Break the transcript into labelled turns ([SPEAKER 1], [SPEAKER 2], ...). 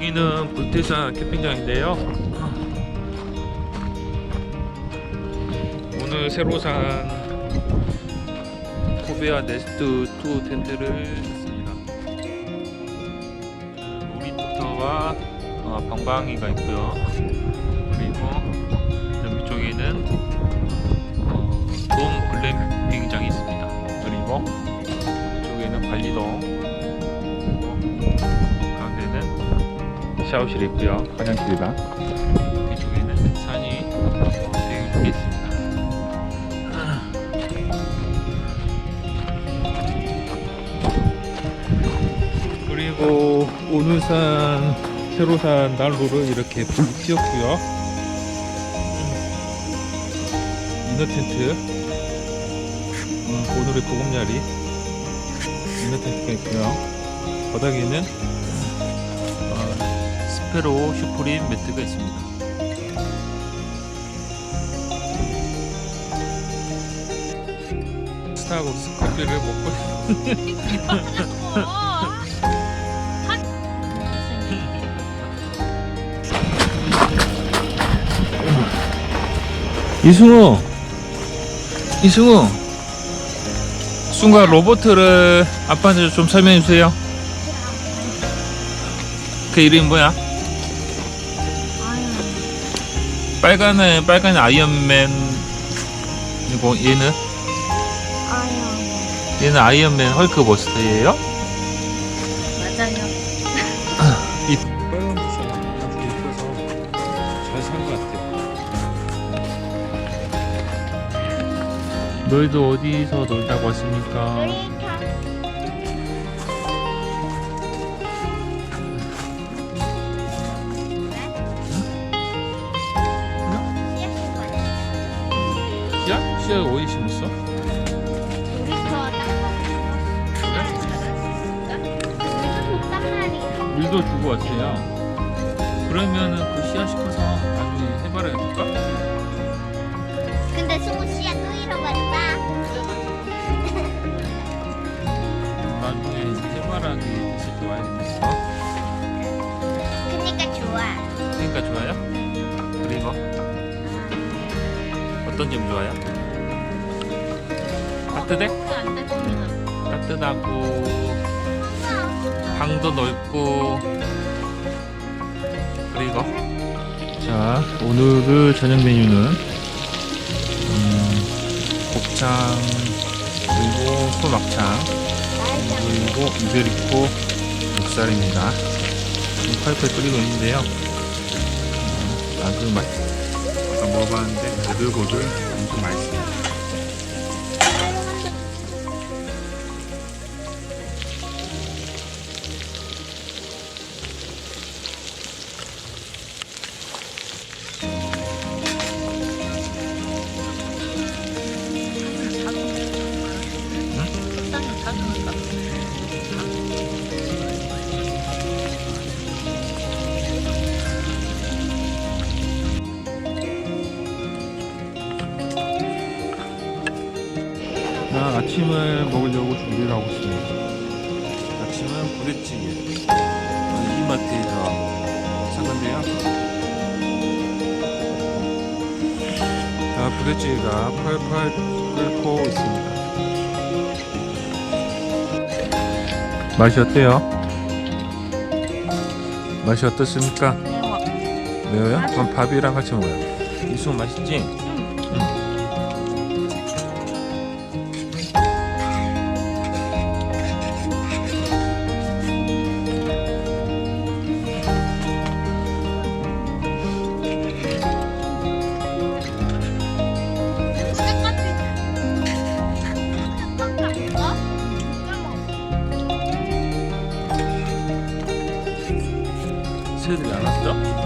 [SPEAKER 1] 여기는 불태산 캠핑장인데요. 오늘 새로 산 코베아 네스트 2 텐트를 샀습니다. 음, 놀이터와 어, 방방이가 있고요. 샤워실이 있고요. 화장실이랑 뒤쪽에는 산이 어, 되어 있습니다. 그리고 오늘 산 새로 산 난로를 이렇게 불 띄웠고요. 이너 텐트 어, 오늘의 보금자리 이너 텐트가 있고요. 바닥에는 어, 스페로 슈프림 매트가 있습니다. 스타벅스 커피를 먹고 이승우 이승우 순간 로보트를 아빠한테 좀 설명해 주세요 그 이름이 뭐야? 빨간은 빨간 아이언맨 그리고 얘는 얘는 아이언맨 헐크 버스터예요?
[SPEAKER 2] 맞아요.
[SPEAKER 1] 이 빨간 티셔츠 아주 예뻐서 잘 산 것 같아요. 너희도 어디서 놀다고 왔습니까? 씨앗? 씨앗 어디 심었어? 물도 주고 왔어요. 그러면은 그 씨앗이 커서 나중에 해바라기 줄까?
[SPEAKER 2] 근데 승우 씨야 또 잃어버렸다.
[SPEAKER 1] 나중에 해바라기 때 와야 되겠어.
[SPEAKER 2] 그니까 좋아.
[SPEAKER 1] 그러니까 좋아요? 그리고 어떤 점 좋아요? 따뜻해?
[SPEAKER 2] 안 됐습니다.
[SPEAKER 1] 따뜻하고 방도 넓고 그리고 자 오늘의 저녁 메뉴는 음, 곱창 그리고 소막창 그리고 이베리코 목살입니다 지금 팔팔 끓이고 있는데요 음, 아주 맛 아까 먹어봤는데 고들고들 엄청 맛있습니 다나 아침을 먹으려고 준비를 하고 있습니다. 아침은 부대찌개. 어, 이마트에서 산 건데요. 자, 부대찌개가 펄펄 끓고 있습니다. 맛이 어때요? 맛이 어떻습니까?
[SPEAKER 2] 매워.
[SPEAKER 1] 매워요? 그럼 밥이랑 같이 먹어요. 이수 맛있지? 这就来了走